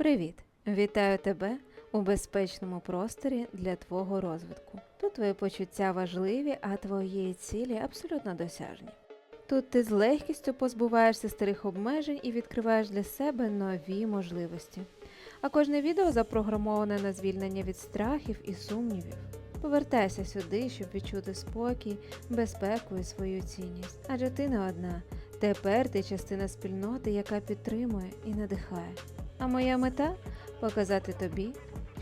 Привіт! Вітаю тебе у безпечному просторі для твого розвитку. Тут твої почуття важливі, а твої цілі абсолютно досяжні. Тут ти з легкістю позбуваєшся старих обмежень і відкриваєш для себе нові можливості. А кожне відео запрограмоване на звільнення від страхів і сумнівів. Повертайся сюди, щоб відчути спокій, безпеку і свою цінність. Адже ти не одна. Тепер ти частина спільноти, яка підтримує і надихає. А моя мета показати тобі,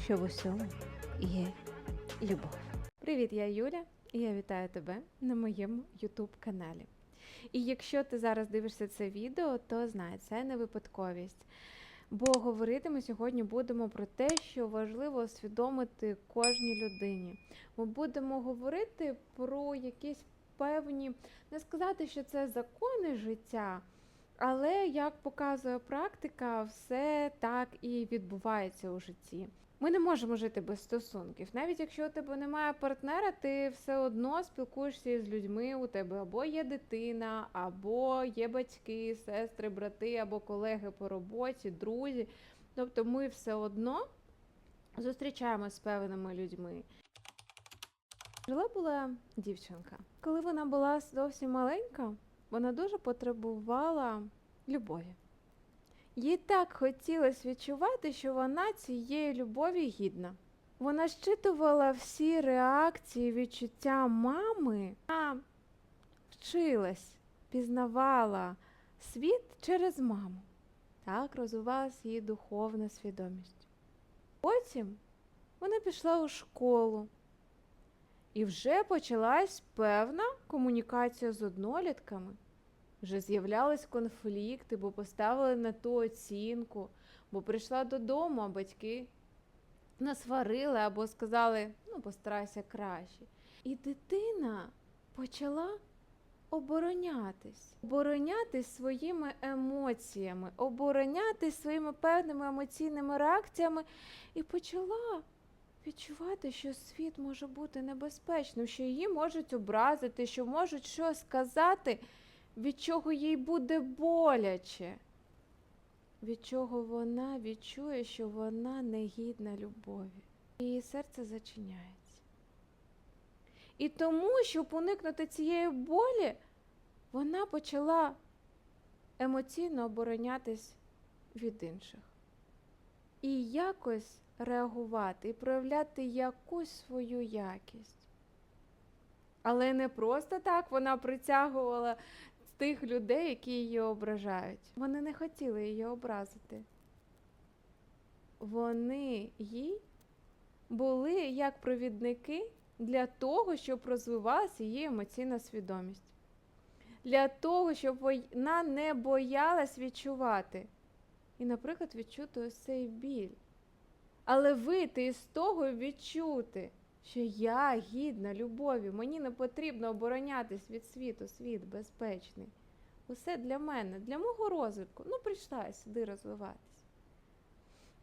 що в усьому є любов. Привіт, я Юля, і я вітаю тебе на моєму YouTube каналі. І якщо ти зараз дивишся це відео, то знай, це не випадковість. Бо говорити ми сьогодні будемо про те, що важливо усвідомити кожній людині. Ми будемо говорити про якісь певні, не сказати, що це закони життя, але як показує практика, все так і відбувається у житті. Ми не можемо жити без стосунків. Навіть якщо у тебе немає партнера, ти все одно спілкуєшся з людьми. У тебе або є дитина, або є батьки, сестри, брати, або колеги по роботі, друзі. Тобто ми все одно зустрічаємося з певними людьми. Жила була дівчинка. Коли вона була зовсім маленька, вона дуже потребувала любові. Їй так хотілося відчувати, що вона цієї любові гідна. Вона щитувала всі реакції, відчуття мами, а вчилась, пізнавала світ через маму. Так розвивалася її духовна свідомість. Потім вона пішла у школу, і вже почалась певна комунікація з однолітками. Вже з'являлись конфлікти, бо поставили на ту оцінку, бо прийшла додому, а батьки насварили або сказали, ну, постарайся краще. І дитина почала оборонятись, оборонятись своїми емоціями, оборонятись своїми певними емоційними реакціями і почала відчувати, що світ може бути небезпечним, що її можуть образити, що можуть щось сказати від чого їй буде боляче, від чого вона відчує, що вона не гідна любові. Її серце зачиняється. І тому, щоб уникнути цієї болі, вона почала емоційно оборонятись від інших. І якось реагувати, і проявляти якусь свою якість. Але не просто так вона притягувала тих людей, які її ображають. Вони не хотіли її образити. Вони їй були як провідники для того, щоб розвивалася її емоційна свідомість. Для того, щоб вона не боялась відчувати. І, наприклад, відчути ось цей біль. Але вийти із того і відчути, що я гідна любові, мені не потрібно оборонятись від світу, світ безпечний. Усе для мене, для мого розвитку. Ну, прийшла я сюди розвиватись.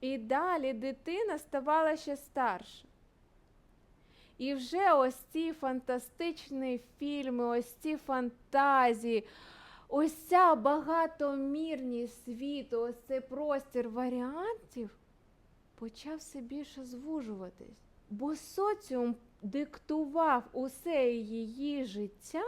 І далі дитина ставала ще старша. І вже ось ці фантастичні фільми, ось ці фантазії, ось ця багатомірність світу, ось цей простір варіантів почав все більше звужуватись. Бо соціум диктував усе її життя,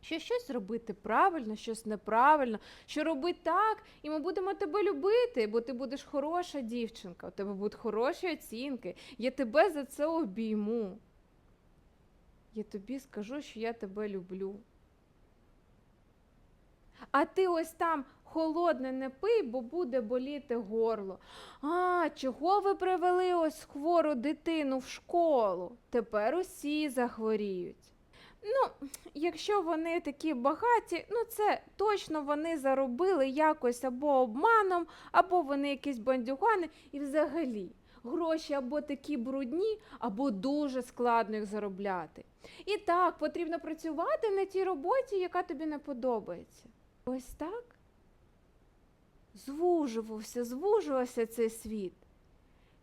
що щось робити правильно, щось неправильно, що робити так, і ми будемо тебе любити, бо ти будеш хороша дівчинка, у тебе будуть хороші оцінки, я тебе за це обійму. Я тобі скажу, що я тебе люблю. А ти ось там холодне не пий, бо буде боліти горло. А, чого ви привели ось хвору дитину в школу? Тепер усі захворіють. Ну, якщо вони такі багаті, ну це точно вони заробили якось або обманом, або вони якісь бандюгани, і взагалі гроші або такі брудні, або дуже складно їх заробляти. І так, потрібно працювати на тій роботі, яка тобі не подобається. Ось так звужувався, звужувався цей світ.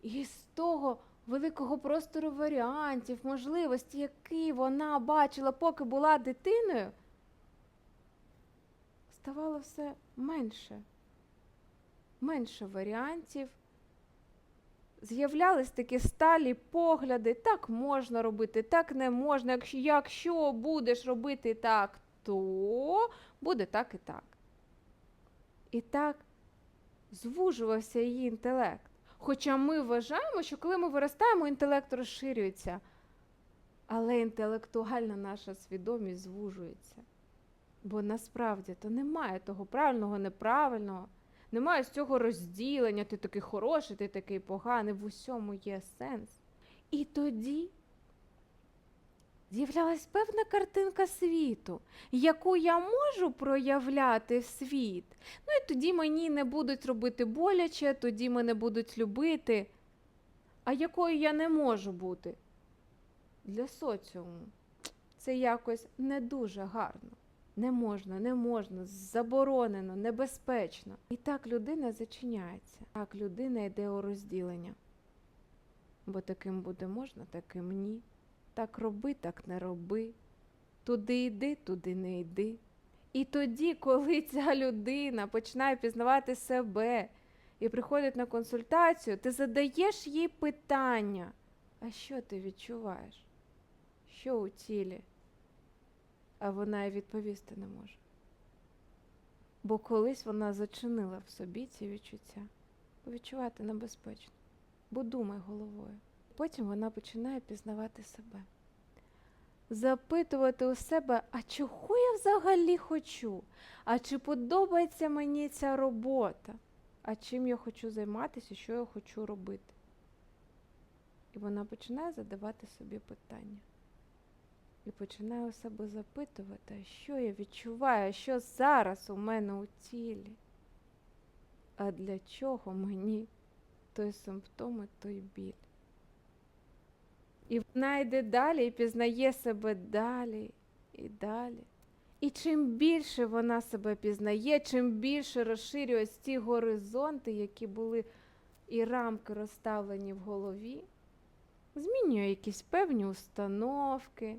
І з того великого простору варіантів, можливості, які вона бачила, поки була дитиною, ставало все менше. менше варіантів. З'являлись такі сталі погляди, так можна робити, так не можна. Якщо, якщо будеш робити так, то буде так і так. І так звужувався її інтелект. Хоча ми вважаємо, що коли ми виростаємо, інтелект розширюється. Але інтелектуальна наша свідомість звужується. Бо насправді то немає того правильного, неправильного, немає з цього розділення, ти такий хороший, ти такий поганий, в усьому є сенс. І тоді з'являлась певна картинка світу, яку я можу проявляти в світ. Ну і тоді мені не будуть робити боляче, тоді мене будуть любити. А якою я не можу бути для соціуму. Це якось не дуже гарно. Не можна, не можна, заборонено, небезпечно. І так людина зачиняється. Так людина йде у розділення. Бо таким буде можна, таким ні. Так роби, так не роби. Туди йди, туди не йди. І тоді, коли ця людина починає пізнавати себе і приходить на консультацію, ти задаєш їй питання. А що ти відчуваєш? Що у тілі? А вона й відповісти не може. Бо колись вона зачинила в собі ці відчуття. Відчувати небезпечно. Бо думай головою. Потім вона починає пізнавати себе. Запитувати у себе, а чого я взагалі хочу? А чи подобається мені ця робота? А чим я хочу займатися, що я хочу робити? І вона починає задавати собі питання. І починаю себе запитувати, що я відчуваю, що зараз у мене у тілі. А для чого мені той симптом і той біль? І вона йде далі і пізнає себе далі і далі. І чим більше вона себе пізнає, чим більше розширює ті горизонти, які були і рамки розставлені в голові, змінює якісь певні установки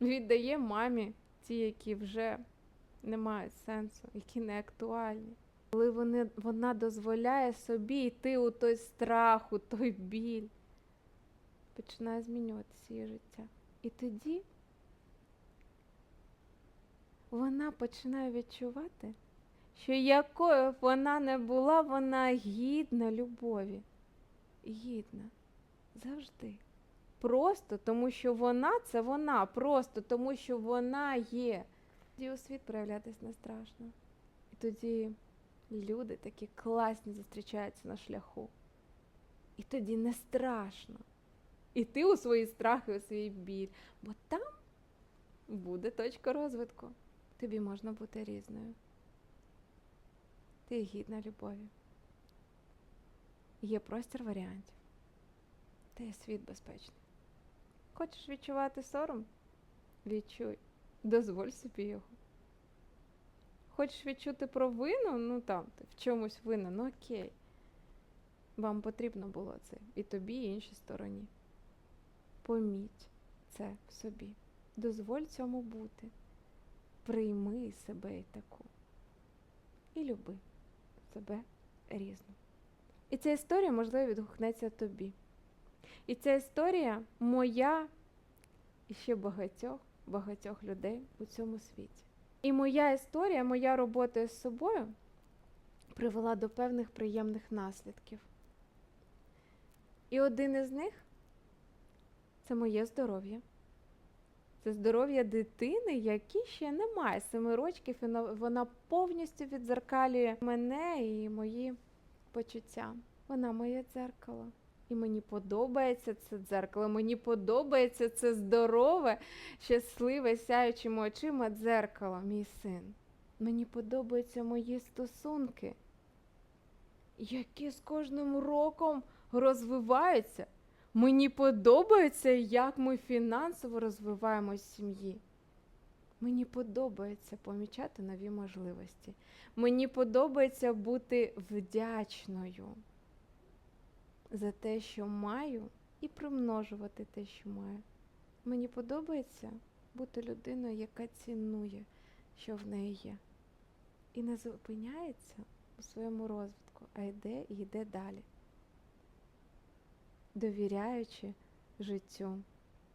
віддає мамі ті, які вже не мають сенсу, які не актуальні. Коли вони, вона дозволяє собі йти у той страх, у той біль, починає змінюватися її життя. І тоді вона починає відчувати, що якою б вона не була, вона гідна любові. Гідна завжди. Просто тому, що вона це вона, просто тому, що вона є. Тоді у світ проявлятись не страшно. І тоді люди такі класні зустрічаються на шляху. І тоді не страшно. Іти у свої страхи, у свій біль. Бо там буде точка розвитку. Тобі можна бути різною. Ти гідна любові. Є простір варіантів. Та є світ безпечний. Хочеш відчувати сором? Відчуй. Дозволь собі його. Хочеш відчути провину? Ну там, ти в чомусь винна, ну окей. Вам потрібно було це. І тобі, і іншій стороні. Поміть це в собі. Дозволь цьому бути. Прийми себе і таку. І люби себе різну. І ця історія, можливо, відгукнеться тобі. І ця історія моя і ще багатьох, багатьох людей у цьому світі. І моя історія, моя робота з собою привела до певних приємних наслідків. І один із них це моє здоров'я. Це здоров'я дитини, якій ще немає семи років, і вона повністю відзеркалює мене і мої почуття. Вона моє дзеркало. І мені подобається це дзеркало, мені подобається це здорове, щасливе, сяючими очима дзеркало, мій син. Мені подобаються мої стосунки, які з кожним роком розвиваються. Мені подобається, як ми фінансово розвиваємось в сім'ї. Мені подобається помічати нові можливості. Мені подобається бути вдячною за те, що маю, і примножувати те, що маю. Мені подобається бути людиною, яка цінує, що в неї є, і не зупиняється у своєму розвитку. а йде і йде далі. Довіряючи життю,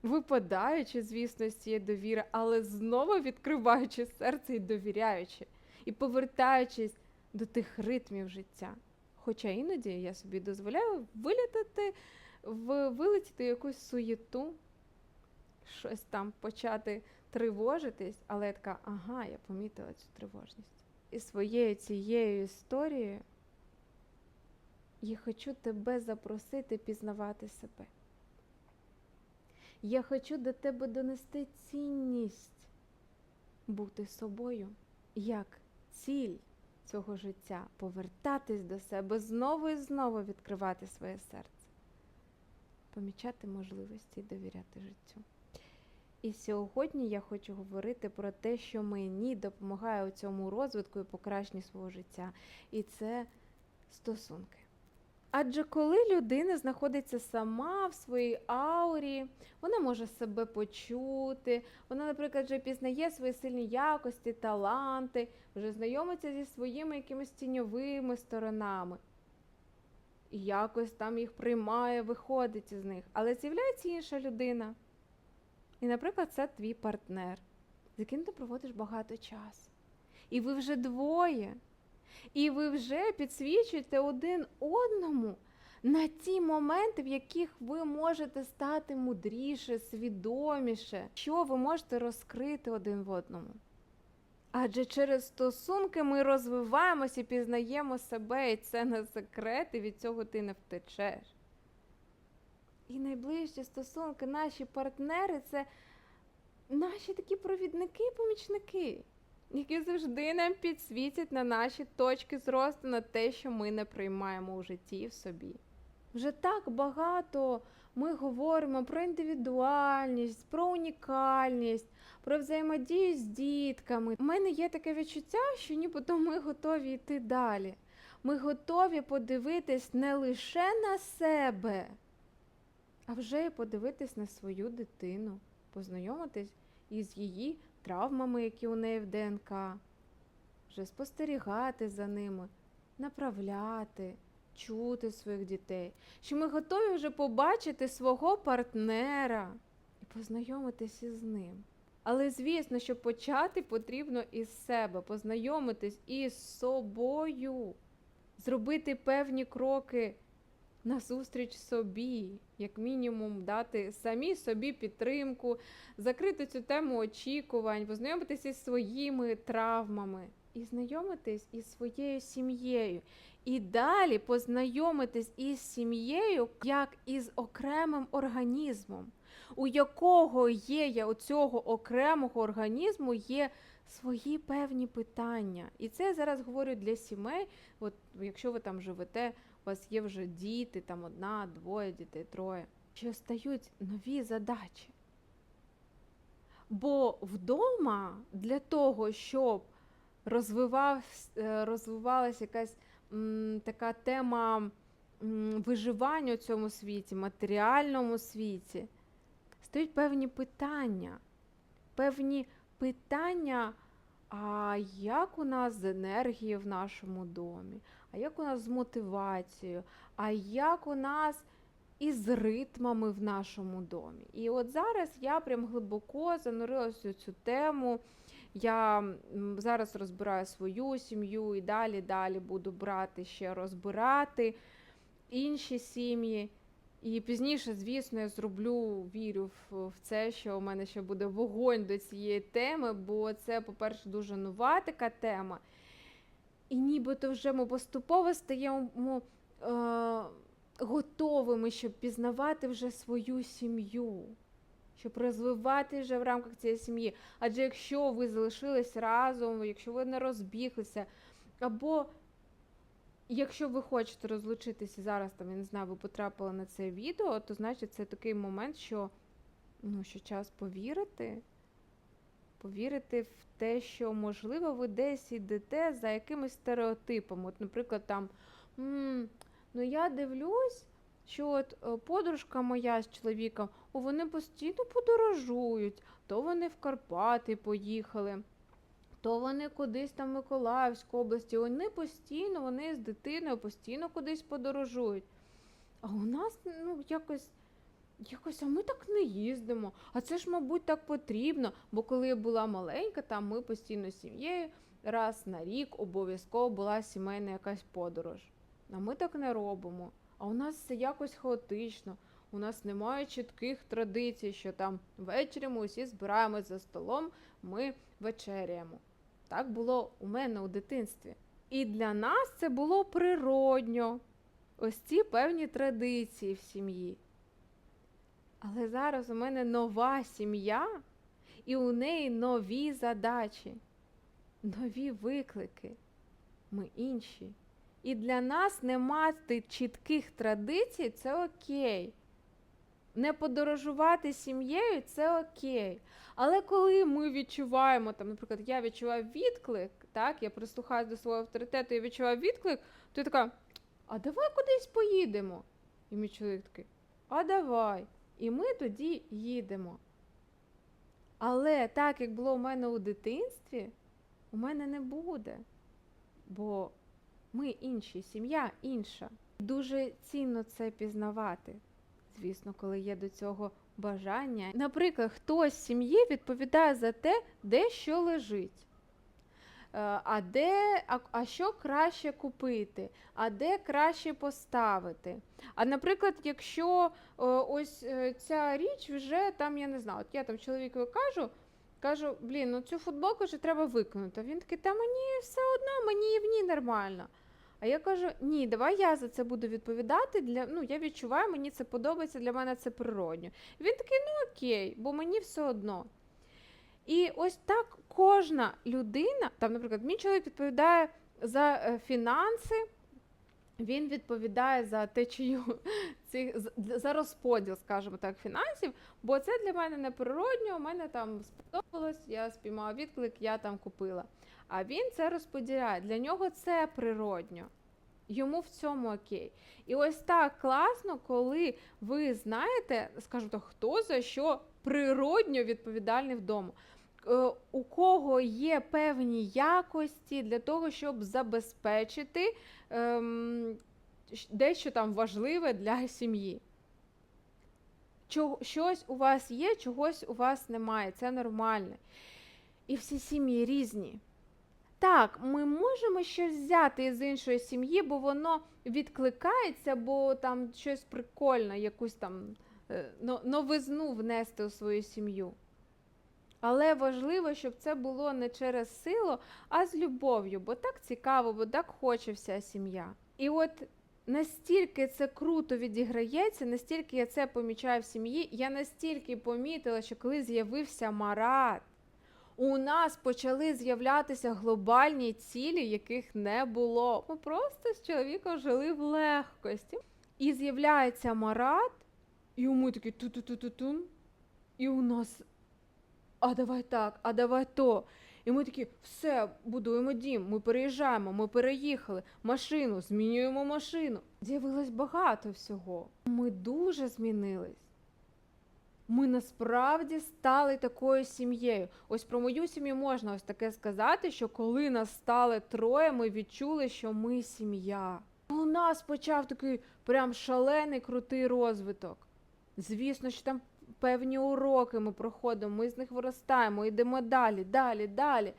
випадаючи, звісно, з цієї довіри, але знову відкриваючи серце і довіряючи, і повертаючись до тих ритмів життя. Хоча іноді я собі дозволяю вилітати, вилетіти якусь суєту, щось там почати тривожитись, але я така, ага, я помітила цю тривожність. І своєю цією історією я хочу тебе запросити пізнавати себе. Я хочу до тебе донести цінність бути собою як ціль цього життя, повертатись до себе, знову і знову відкривати своє серце, помічати можливості і довіряти життю. І сьогодні я хочу говорити про те, що мені допомагає у цьому розвитку і покращенні свого життя. І це стосунки. Адже коли людина знаходиться сама в своїй аурі, вона може себе почути, вона, наприклад, вже пізнає свої сильні якості, таланти, вже знайомиться зі своїми якимись тіньовими сторонами. І якось там їх приймає, виходить із них. Але з'являється інша людина. І, наприклад, це твій партнер, з яким ти проводиш багато часу. І ви вже двоє. І ви вже підсвічуєте один одному на ті моменти, в яких ви можете стати мудріше, свідоміше, що ви можете розкрити один в одному. Адже через стосунки ми розвиваємося і пізнаємо себе, і це не секрет, і від цього ти не втечеш. І найближчі стосунки, наші партнери це наші такі провідники і помічники які завжди нам підсвітять на наші точки зросту, на те, що ми не приймаємо у житті в собі. Вже так багато ми говоримо про індивідуальність, про унікальність, про взаємодію з дітками. У мене є таке відчуття, що нібито ми готові йти далі. Ми готові подивитись не лише на себе, а вже й подивитись на свою дитину, познайомитись із її травмами, які у неї в ДНК, вже спостерігати за ними, направляти, чути своїх дітей, що ми готові вже побачити свого партнера і познайомитися із ним. Але звісно, що почати потрібно із себе, познайомитись із собою, зробити певні кроки назустріч собі, як мінімум, дати самі собі підтримку, закрити цю тему очікувань, познайомитися із своїми травмами і знайомитись із своєю сім'єю. І далі познайомитись із сім'єю як із окремим організмом, у якого є у цього окремого організму є свої певні питання. І це я зараз говорю для сімей. От якщо ви там живете у вас є вже діти, там одна, двоє дітей, троє, що стають нові задачі. Бо вдома для того, щоб е, розвивалася якась м, така тема м, виживання у цьому світі, матеріальному світі, стають певні питання, певні питання. А як у нас з енергією в нашому домі? А як у нас з мотивацією? А як у нас із ритмами в нашому домі? І от зараз я прям глибоко занурилася у цю тему. Я зараз розбираю свою сім'ю і далі далі буду брати ще розбирати інші сім'ї. І пізніше, звісно, я зроблю, вірю в це, що у мене ще буде вогонь до цієї теми, бо це, по-перше, дуже нова така тема. І нібито вже ми поступово стаємо е, готовими, щоб пізнавати вже свою сім'ю, щоб розвивати вже в рамках цієї сім'ї. Адже якщо ви залишились разом, якщо ви не розбіглися, або якщо ви хочете розлучитися зараз, там, я не знаю, ви потрапили на це відео, то значить це такий момент, що, ну, що час повірити. Повірити в те, що, можливо, ви десь йдете за якимись стереотипами. От, наприклад, там, М, ну я дивлюсь, що от е, подружка моя з чоловіком, о, вони постійно подорожують, то вони в Карпати поїхали, то вони кудись там в Миколаївську області, вони постійно, вони з дитиною постійно кудись подорожують. А у нас ну, якось, якось, а ми так не їздимо. А це ж, мабуть, так потрібно. Бо коли я була маленька, там ми постійно з сім'єю раз на рік обов'язково була сімейна якась подорож. А ми так не робимо. А у нас все якось хаотично. У нас немає чітких традицій, що там ввечері ми усі збираємось за столом, ми вечеряємо. Так було у мене у дитинстві. І для нас це було природньо. Ось ці певні традиції в сім'ї. Але зараз у мене нова сім'я, і у неї нові задачі, нові виклики. Ми інші. І для нас не мати чітких традицій це окей. Не подорожувати сім'єю це окей. Але коли ми відчуваємо, там, наприклад, я відчуваю відклик, так, я прислухаюсь до свого авторитету і відчуваю відклик, то я така, а давай кудись поїдемо. І мій чоловік такий, а давай. І ми тоді їдемо. Але так, як було у мене у дитинстві, у мене не буде. Бо ми інші, сім'я інша. Дуже цінно це пізнавати. Звісно, коли є до цього бажання. Наприклад, хтось з сім'ї відповідає за те, де що лежить. Е, А де, а, а що краще купити, а де краще поставити. А наприклад, якщо е, ось е, ця річ вже там, я не знаю, от я там чоловікові кажу, кажу, блін, ну цю футболку вже треба викинути. Він такий, та мені все одно, мені і в ній нормально. А я кажу, ні, давай я за це буду відповідати. Для, ну, я відчуваю, мені це подобається, для мене це природньо. Він такий, ну окей, бо мені все одно. І ось так кожна людина, там, наприклад, мій чоловік відповідає за е, фінанси, він відповідає за течію цих за розподіл, скажімо так, фінансів, бо це для мене не природньо, у мене там сподобалось, я спіймала відклик, я там купила. А він це розподіляє. Для нього це природньо. Йому в цьому окей. І ось так класно, коли ви знаєте, скажімо так, хто за що природньо відповідальний вдома. Е, У кого є певні якості для того, щоб забезпечити ем, дещо там важливе для сім'ї. Щось у вас є, чогось у вас немає. Це нормально. І всі сім'ї різні. Так, ми можемо щось взяти із іншої сім'ї, бо воно відкликається, бо там щось прикольне, якусь там е, новизну внести у свою сім'ю. Але важливо, щоб це було не через силу, а з любов'ю, бо так цікаво, бо так хоче вся сім'я. І от настільки це круто відіграється, настільки я це помічаю в сім'ї, я настільки помітила, що коли з'явився Марат, у нас почали з'являтися глобальні цілі, яких не було. Ми просто з чоловіком жили в легкості. І з'являється Марат, і ми такі ту-ту-ту-ту-тун, і у нас а давай так, а давай то. І ми такі, все, будуємо дім, ми переїжджаємо, ми переїхали, машину, змінюємо машину. З'явилось багато всього. Ми дуже змінились. Ми насправді стали такою сім'єю. Ось про мою сім'ю можна ось таке сказати, що коли нас стали троє, ми відчули, що ми сім'я. У нас почав такий прям шалений крутий розвиток. Звісно, що там певні уроки ми проходимо, ми з них виростаємо, йдемо далі, далі, далі.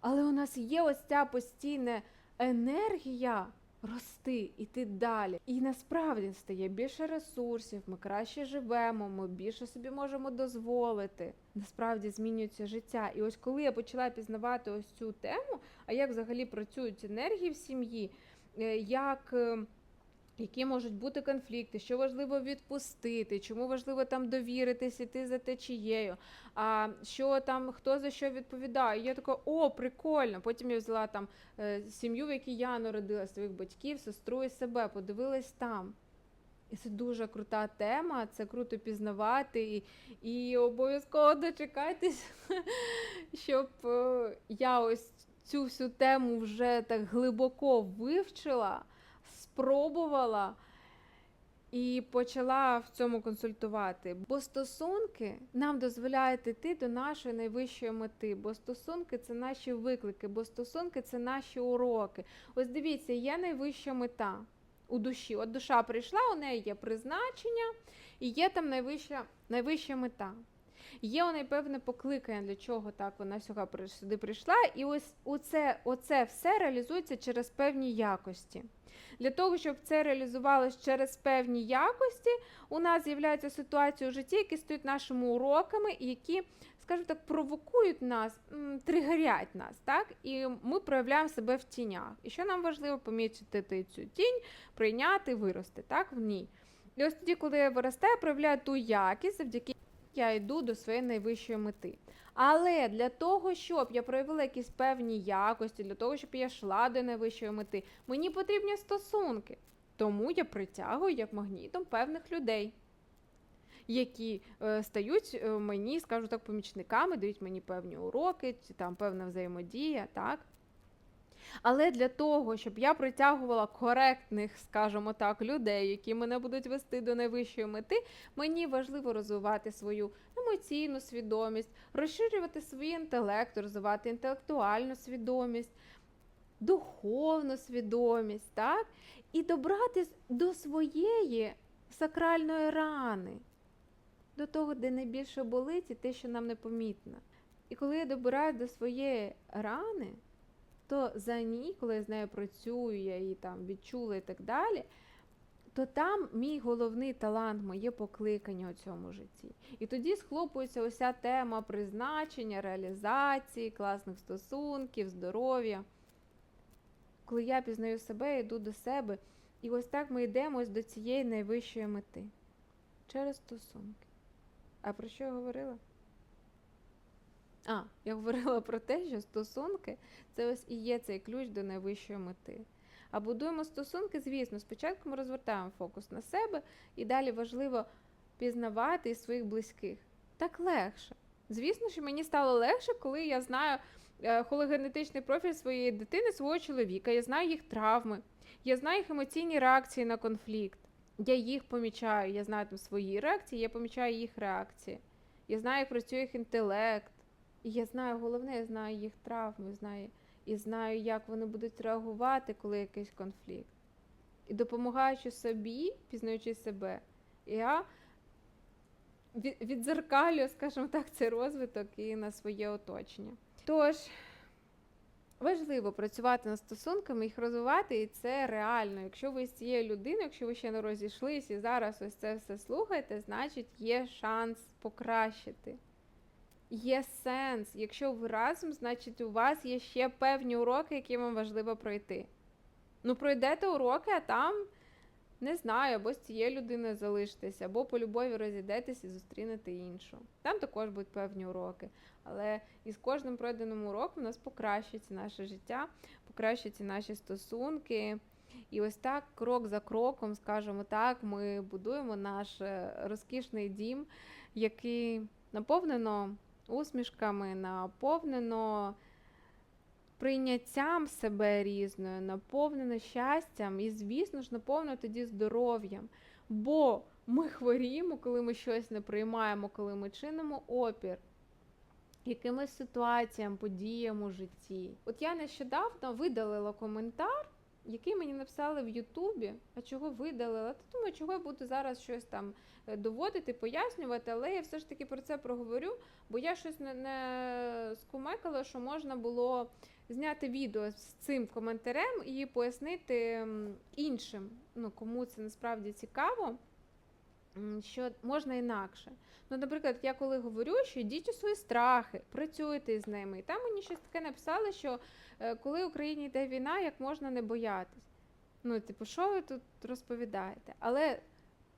Але у нас є ось ця постійна енергія рости, іти далі. І насправді стає більше ресурсів, ми краще живемо, ми більше собі можемо дозволити. Насправді змінюється життя. І ось коли я почала пізнавати ось цю тему, а як взагалі працюють енергії в сім'ї, е, як. Які можуть бути конфлікти, що важливо відпустити, чому важливо там довіритись, іти за течією, а що там хто за що відповідає. Я така, о, прикольно. Потім я взяла там е, сім'ю, в якій я народила своїх батьків, сестру і себе, подивилась там. І це дуже крута тема, це круто пізнавати і, і обов'язково дочекайтесь, щоб е, я ось цю всю тему вже так глибоко вивчила спробувала і почала в цьому консультувати. Бо стосунки нам дозволяють йти до нашої найвищої мети, бо стосунки це наші виклики, бо стосунки це наші уроки. Ось дивіться, є найвища мета у душі. От душа прийшла, у неї є призначення, і є там найвища, найвища мета. Є у неї певне покликання, для чого так вона сюди прийшла, і ось оце, оце все реалізується через певні якості. Для того, щоб це реалізувалось через певні якості, у нас з'являються ситуації у житті, які стають нашими уроками, які, скажімо так, провокують нас, тригерять нас, так? І ми проявляємо себе в тінях. І що нам важливо помітити цю тінь, прийняти, вирости, так, в ній. І ось тоді, коли я виростаю, проявляю ту якість, завдяки я йду до своєї найвищої мети. Але для того, щоб я проявила якісь певні якості, для того, щоб я йшла до найвищої мети, мені потрібні стосунки. Тому я притягую як магнітом певних людей, які е, стають е, мені, скажу так, помічниками, дають мені певні уроки, там певна взаємодія, так? Але для того, щоб я притягувала коректних, скажімо так, людей, які мене будуть вести до найвищої мети, мені важливо розвивати свою емоційну свідомість, розширювати свій інтелект, розвивати інтелектуальну свідомість, духовну свідомість, так? І добратись до своєї сакральної рани, до того, де найбільше болить, і те, що нам непомітно. І коли я добираюсь до своєї рани, то за ній, коли я з нею працюю, я її там відчула і так далі, то там мій головний талант, моє покликання у цьому житті. І тоді схлопується уся тема призначення, реалізації, класних стосунків, здоров'я. Коли я пізнаю себе, йду до себе, і ось так ми йдемо до цієї найвищої мети через стосунки. А про що я говорила? А, я говорила про те, що стосунки це ось і є цей ключ до найвищої мети. А будуємо стосунки, звісно, спочатку ми розвертаємо фокус на себе, і далі важливо пізнавати і своїх близьких. Так легше. Звісно, що мені стало легше, коли я знаю е, хологенетичний профіль своєї дитини, свого чоловіка, я знаю їх травми, я знаю їх емоційні реакції на конфлікт. Я їх помічаю, я знаю там свої реакції, я помічаю їх реакції. Я знаю, як працює їх інтелект. І я знаю, головне, я знаю їх травми, знаю, і знаю, як вони будуть реагувати, коли якийсь конфлікт. І допомагаючи собі, пізнаючи себе, я від- віддзеркалюю, скажімо так, цей розвиток і на своє оточення. Тож, важливо працювати над стосунками, їх розвивати, і це реально. Якщо ви з цією людиною, якщо ви ще не розійшлись і зараз ось це все слухаєте, значить є шанс покращити. Є сенс. Якщо ви разом, значить у вас є ще певні уроки, які вам важливо пройти. Ну, пройдете уроки, а там, не знаю, або з цією людиною залишитесь, або по любові розійдетесь і зустрінете іншу. Там також будуть певні уроки. Але із кожним пройденим уроком у нас покращується наше життя, покращуються наші стосунки. І ось так, крок за кроком, скажімо так, ми будуємо наш е, розкішний дім, який наповнено усмішками, наповнено прийняттям себе різною, наповнено щастям і, звісно ж, наповнено тоді здоров'ям. Бо ми хворіємо, коли ми щось не приймаємо, коли ми чинимо опір якимось ситуаціям, подіям у житті. От я нещодавно видалила коментар, який мені написали в Ютубі. А чого видалила? Та думаю, чого я буду зараз щось там е, доводити, пояснювати, але я все ж таки про це проговорю, бо я щось не, не скумекала, що можна було зняти відео з цим коментарем і пояснити іншим, ну кому це насправді цікаво. Що можна інакше. Ну, наприклад, я коли говорю, що йдіть у свої страхи, працюйте з ними. І там мені щось таке написали, що е, коли в Україні йде війна, як можна не боятись. Ну, типу, що ви тут розповідаєте? Але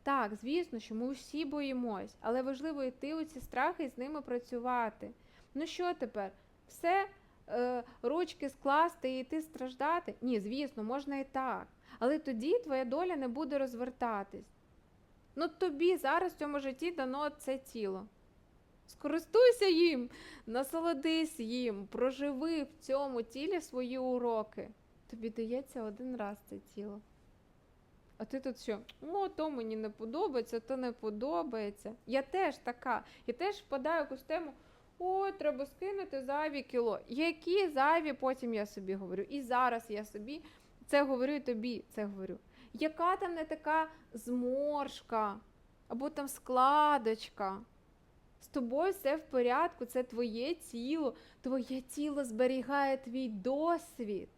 так, звісно, що ми всі боїмось, але важливо йти у ці страхи і з ними працювати. Ну що тепер? Все, е, ручки скласти і йти страждати? Ні, звісно, можна і так. Але тоді твоя доля не буде розвертатись. Ну тобі зараз в цьому житті дано це тіло. Скористуйся їм, насолодись їм, проживи в цьому тілі свої уроки. Тобі дається один раз це тіло. А ти тут що? О, то мені не подобається, то не подобається. Я теж така. Я теж впадаю в якусь тему. О, треба скинути зайві кіло. Які зайві, потім я собі говорю. І зараз я собі це говорю і тобі це говорю. Яка там не така зморшка або там складочка? З тобою все в порядку, це твоє тіло. Твоє тіло зберігає твій досвід.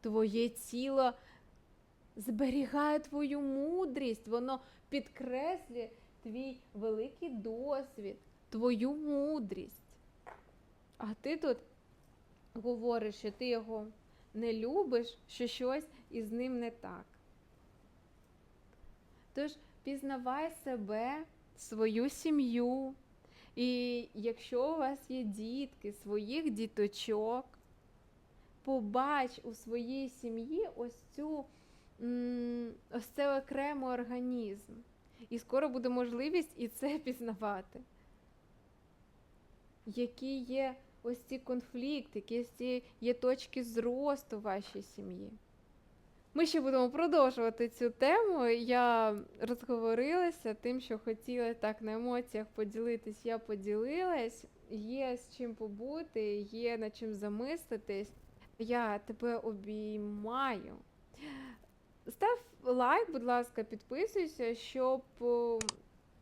Твоє тіло зберігає твою мудрість, воно підкреслює твій великий досвід, твою мудрість. А ти тут говориш, що ти його не любиш, що щось із ним не так. Тож пізнавай себе, свою сім'ю. І якщо у вас є дітки, своїх діточок, побач у своїй сім'ї ось цю ось цей окремий організм. І скоро буде можливість і це пізнавати. Які є ось ці конфлікти, які є точки зросту вашій сім'ї. Ми ще будемо продовжувати цю тему. Я розговорилася тим, що хотіла так на емоціях поділитись, я поділилась. Є з чим побути, є над чим замислитись. Я тебе обіймаю. Став лайк, будь ласка, підписуйся, щоб о,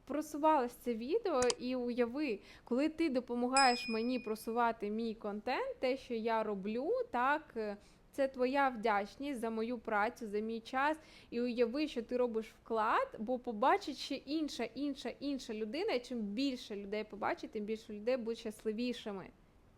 просувалось це відео і уяви, коли ти допомагаєш мені просувати мій контент, те, що я роблю, так. Це твоя вдячність за мою працю, за мій час. І уяви, що ти робиш вклад, бо побачить ще інша, інша, інша людина. І чим більше людей побачить, тим більше людей будуть щасливішими.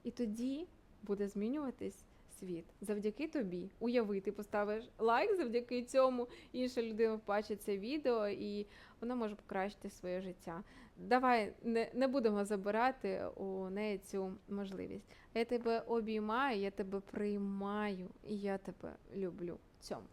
І тоді буде змінюватись світ завдяки тобі. Уяви, ти поставиш лайк, завдяки цьому інша людина побачить це відео, і вона може покращити своє життя. Давай не, не будемо забирати у неї цю можливість. Я тебе обіймаю, я тебе приймаю, і я тебе люблю. Цьому.